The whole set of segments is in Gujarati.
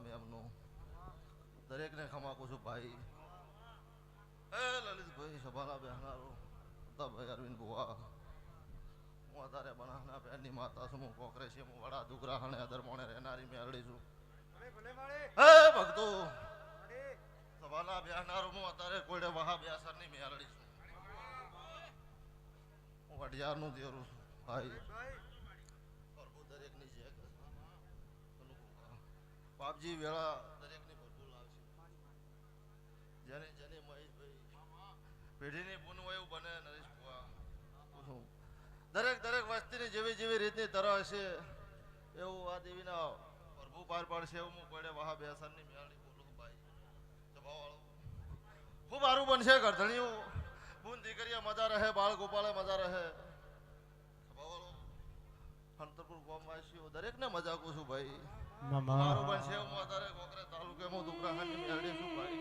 મારા એમનું. દરેકને ખમાકું છું ભાઈ. એ લલિતભાઈ, સભાના બહેનારો ભાઈ અરવિંદ બુવા હું અત્યારે બનાના બહેનની માતા છું, હું કોકરેશી હું વડા, દુગરા અને અધર્મોણે રહેનારી મેળડી છું. હે ભક્તો, સભાના બહેનારો, હું અત્યારે કોઈડે વહા બેસરની મેળડી છું. હું વડિયારનું દેરું છું, ભાઈ પ્રભુ દરેકની જે કરે. બાપજી વેળા દરેકની ભરપૂર લાવશે જેને જેને મહેશભાઈ પેઢીની પૂનું એવું બને નરેશ શું? દરેક દરેક વસ્તીની જેવી જેવી રીતની તરહ હશે એવું આ દેવીના પ્રભુ પાર પાડશે એવું હું પડે વાહ બેસરની મેળડી બોલું ભાઈ. ખૂબ સારું બનશે ગરધણીઓ. બુન દીકરીએ મજા રહે બાળ ગોપાળે મજા રહે. ગામવાસીઓ દરેકને મજા કહું છું ભાઈ. મારું પણ છે હું અત્યારે કોકરે તાલુકે હું દુબરાહાની મેળડી છું ભાઈ.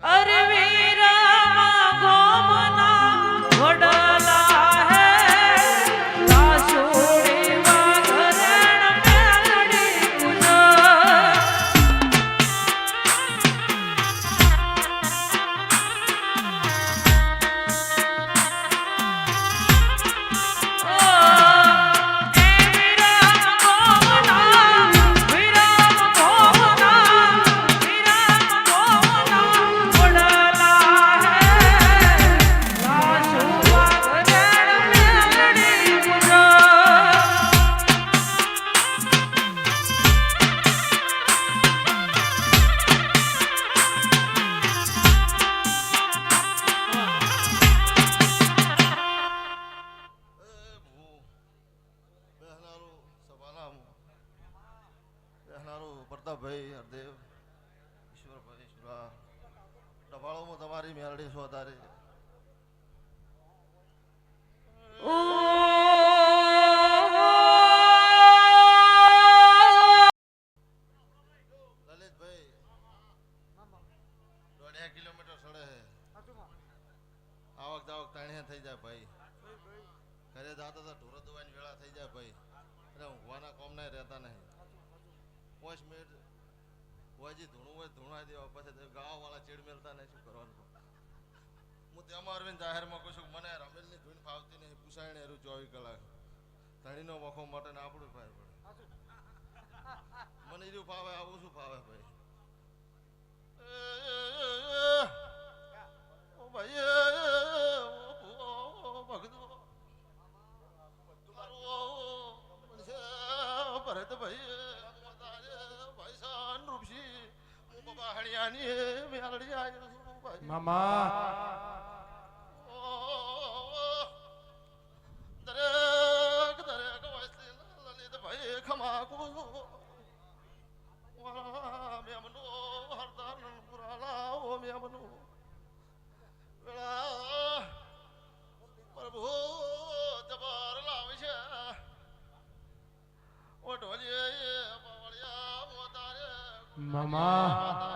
અરે બેહનારું પ્રતાપભાઈ હરદેવ, ઈશ્વરભાઈ સુરા ડભાળોમાં તમારી મેરડી છો તારે કિલોમીટર સડે આવક જાવક તાણિયા થઈ જાય ભાઈ. ઘરે જાતા ઢોરો દોવાની વેળા થઈ જાય ભાઈ. એટલે ઊંઘવાના કોમ નહીં રહેતા નહીં. પાંચ મિનિટ હોયજી ધૂણું હોય ધૂણાઈ દેવા પછી ગાવા વાળા ચીડ મેળતા નહીં, શું કરવાનું હું તેમાં અરવિંદ જાહેરમાં કહું છું મને રમેલની ધૂન ફાવતી નહીં પૂછાયને એરું ચોવીસ કલાક. ધણીનો વખો માટે ને આપણું ફાવે પડે. મને એરું ફાવે, આવું શું ફાવે ભાઈ? મામા. દરેક દરેક વસ્તી લલિતભાઈ ખમાકુ મેમનો હરદાન પુરાલા ઓ મેમનો. વેળા પ્રભુ જબર લાવશે ઓ ઢોલીએ બાવળિયા મોતારે મામા.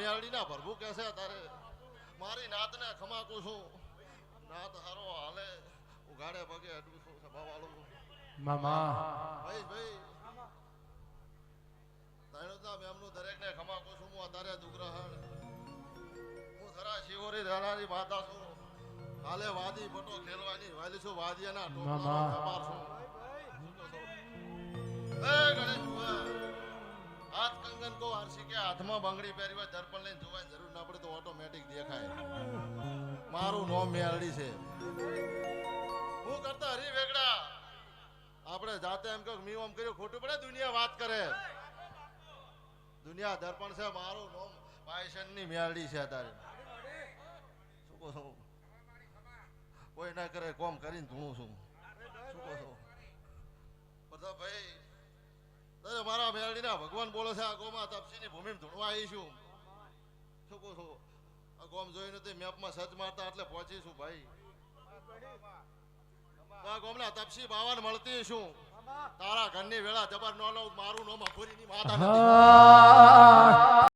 રહે ના મારા કે છે તારે મારી નાતને ખમાકું છું. નાત હારો હાલે ઉઘાડે પગે અડું છું સભાવાળું મામા. ભાઈ ભાઈ. તાણુદા મેમનું દરેકને ખમાકું છું હું અત્યારે દુગ્રહણ હું થરા શિવોરી રાણાની માતા છું. હાલે વાદી પટો ખેલવાની વાલી છું વાદીયાના ટોપલા છું. એ ગણેશ હાથ કંગન કો આરસી કે હાથમાં બંગડી પહેરી હોય દર્પણ લઈને જોવાની જરૂર ના પડે તો ઓટોમેટિક દેખાય. મારું નોમ મેલડી છે. હું કરતા હરી વેગડા. આપણે જાતે એમ કહો મી ઓમ કર્યું, ખોટું પડે, દુનિયા વાત કરે. દુનિયા દર્પણ છે, મારું નોમ પાયસનની મેલડી છે તારે શું કહો કોઈ ના કરે, કોમ કરીને ધૂણું છું શું કહો છો પ્રતાપભાઈ મારા ભગવાન બોલે છે, આ ગોમાં તપસીની ભૂમિમાં ધૂણવા આવી છું. છો આ ગોમ જોઈને તે મેપમાં સર્ચ મારતા એટલે પહોંચીશું ભાઈ. આ ગોમના તપસી બાવન મળતી શું તારા ઘરની વેળા જબર નો મારું મારું પૂરી ની માતા નથી.